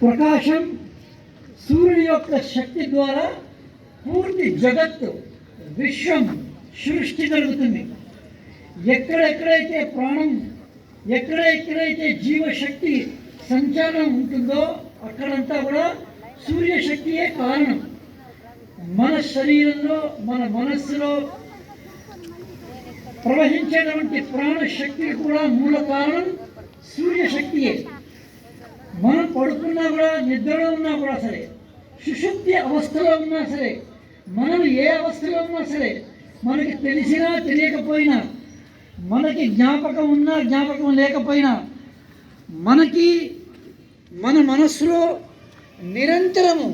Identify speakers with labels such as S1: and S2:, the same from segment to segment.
S1: ప్రకాశం సూర్యుడి యొక్క శక్తి ద్వారా పూర్తి జగత్తు విశ్వం సృష్టి జరుగుతుంది. ఎక్కడెక్కడైతే ప్రాణం ఎక్కడ ఎక్కడైతే జీవశక్తి సంచారం ఉంటుందో అక్కడంతా కూడా సూర్యశక్తియే కారణం. మన శరీరంలో మన మనస్సులో ప్రవహించేటువంటి ప్రాణశక్తికి కూడా మూల కారణం సూర్యశక్తియే. మనం పడుకున్నా కూడా నిద్రలో ఉన్నా కూడా సరే సుషుప్తి అవస్థలో ఉన్నా సరే మనం ఏ అవస్థలో ఉన్నా సరే మనకి తెలిసినా తెలియకపోయినా మనకి జ్ఞాపకం ఉన్నా జ్ఞాపకం లేకపోయినా మనకి మన మనస్సులో నిరంతరము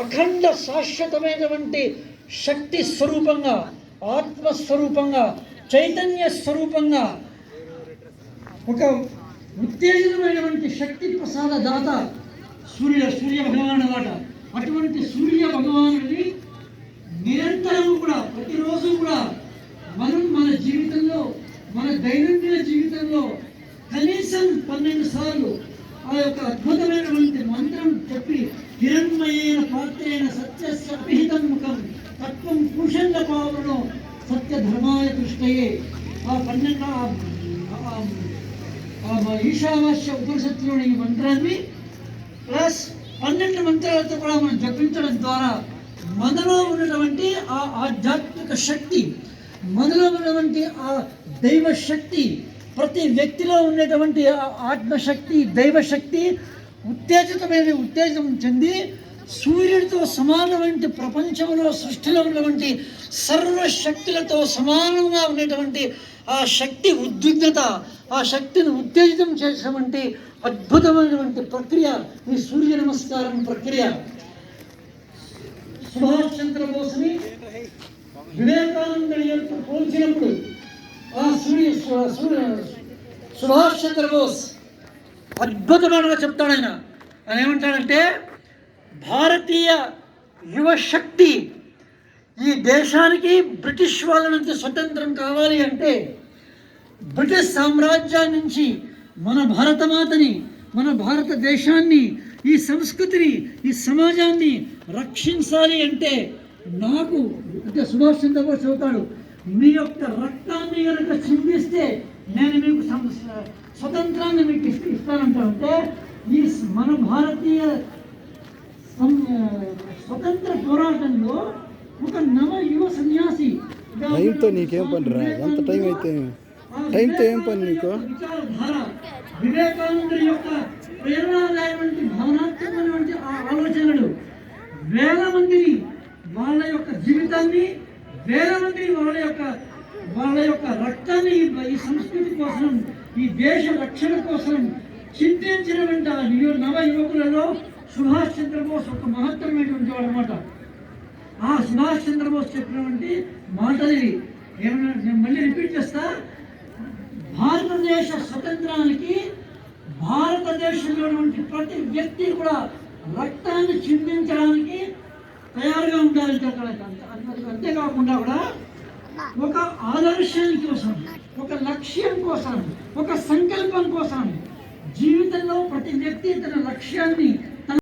S1: అఖండ శాశ్వతమైనటువంటి శక్తి స్వరూపంగా ఆత్మస్వరూపంగా చైతన్య స్వరూపంగా ఒక ఉత్తేజమైనటువంటి శక్తి ప్రసాద దాత సూర్య సూర్య భగవాన్ వాట అటువంటి సూర్య భగవానుడిని నిరంతరం కూడా ప్రతిరోజు కూడా మనం మన జీవితంలో మన దైనందిన జీవితంలో కనీసం పన్నెండు సార్లు ఆ యొక్క అద్భుతమైనటువంటి మంత్రం చెప్పి హిరణ్మయైన పాత్రైన సత్యస్య అభిహితం ముఖం తత్వం పురుషండ పావులను సత్య ధర్మాయ దృష్టయే ఆ పన్నెండు ఈశావాస్య ఉపనిషత్తులోని ఈ మంత్రాన్ని ప్లస్ పన్నెండు మంత్రాలతో కూడా మనం జపించడం ద్వారా మనలో ఉన్నటువంటి ఆ ఆధ్యాత్మిక శక్తి మనలో ఉన్నటువంటి ఆ దైవ శక్తి ప్రతి వ్యక్తిలో ఉండేటువంటి ఆ ఆత్మశక్తి దైవశక్తి ఉత్తేజితమైన ఉత్తేజం చెంది సూర్యుడితో సమానమైన ప్రపంచంలో సృష్టిలో ఉన్నటువంటి సర్వశక్తులతో సమానంగా ఉండేటువంటి ఆ శక్తి ఉద్విగ్నత ఆ శక్తిని ఉత్తేజితం చేసినటువంటి అద్భుతమైనటువంటి ప్రక్రియ ఈ సూర్య నమస్కారం ప్రక్రియ. సుభాష్ చంద్రబోస్ని వివేకానంద పోల్చినప్పుడు ఆ సూర్య సూర్య సుభాష్ చంద్రబోస్ అద్భుతమైనగా చెప్తాడు ఆయన. ఆయన ఏమంటాడంటే భారతీయ యువశక్తి ఈ దేశానికి బ్రిటిష్ వాళ్ళ నుంచి స్వతంత్రం కావాలి అంటే బ్రిటిష్ సామ్రాజ్యాన్ని నుంచి మన భారతమాతని మన భారతదేశాన్ని ఈ సంస్కృతిని ఈ సమాజాన్ని రక్షించాలి అంటే నాకు అంటే సుభాష్ చంద్రబోస్ చెబుతాడు మీ యొక్క రక్తాన్ని కనుక చిందిస్తే నేను మీకు స్వతంత్రాన్ని మీకు ఇస్తానంటే ఈ మన భారతీయ స్వతంత్ర పోరాటంలో ఒక నవ యువ సన్యాసి
S2: టైంతో నీకేం పని రా? ఎంత టైం అయితే టైంతో ఏం పని నీకు?
S1: వివేకానందుడి యొక్క ప్రేరణాదాయటువంటి భావనాత్మకమైనటువంటి ఆ ఆలోచనలు వేల మందిని వాళ్ళ యొక్క జీవితాన్ని వేల మందిని వాళ్ళ యొక్క వాళ్ళ యొక్క రక్తాన్ని ఈ- సంస్కృతి కోసం ఈ దేశ రక్షణ కోసం చింతించినటువంటి ఆ నవ యువకులలో సుభాష్ చంద్రబోస్ ఒక మహత్తరమైనటువంటి వాడు అనమాట ఆ సుభాష్ చంద్రబోస్ చెప్పినటువంటి మాటలు ఇవి. ఏమన్నా నేను మళ్ళీ రిపీట్ చేస్తా? భారతదేశ స్వతంత్రానికి భారతదేశంలో ఉన్నటువంటి ప్రతి వ్యక్తి కూడా రక్తాన్ని చిందించడానికి తయారుగా ఉండాలి అంతేకాకుండా కూడా ఒక ఆదర్శం కోసం ఒక లక్ష్యం కోసం ఒక సంకల్పం కోసం జీవితంలో ప్రతి వ్యక్తి తన లక్ష్యాన్ని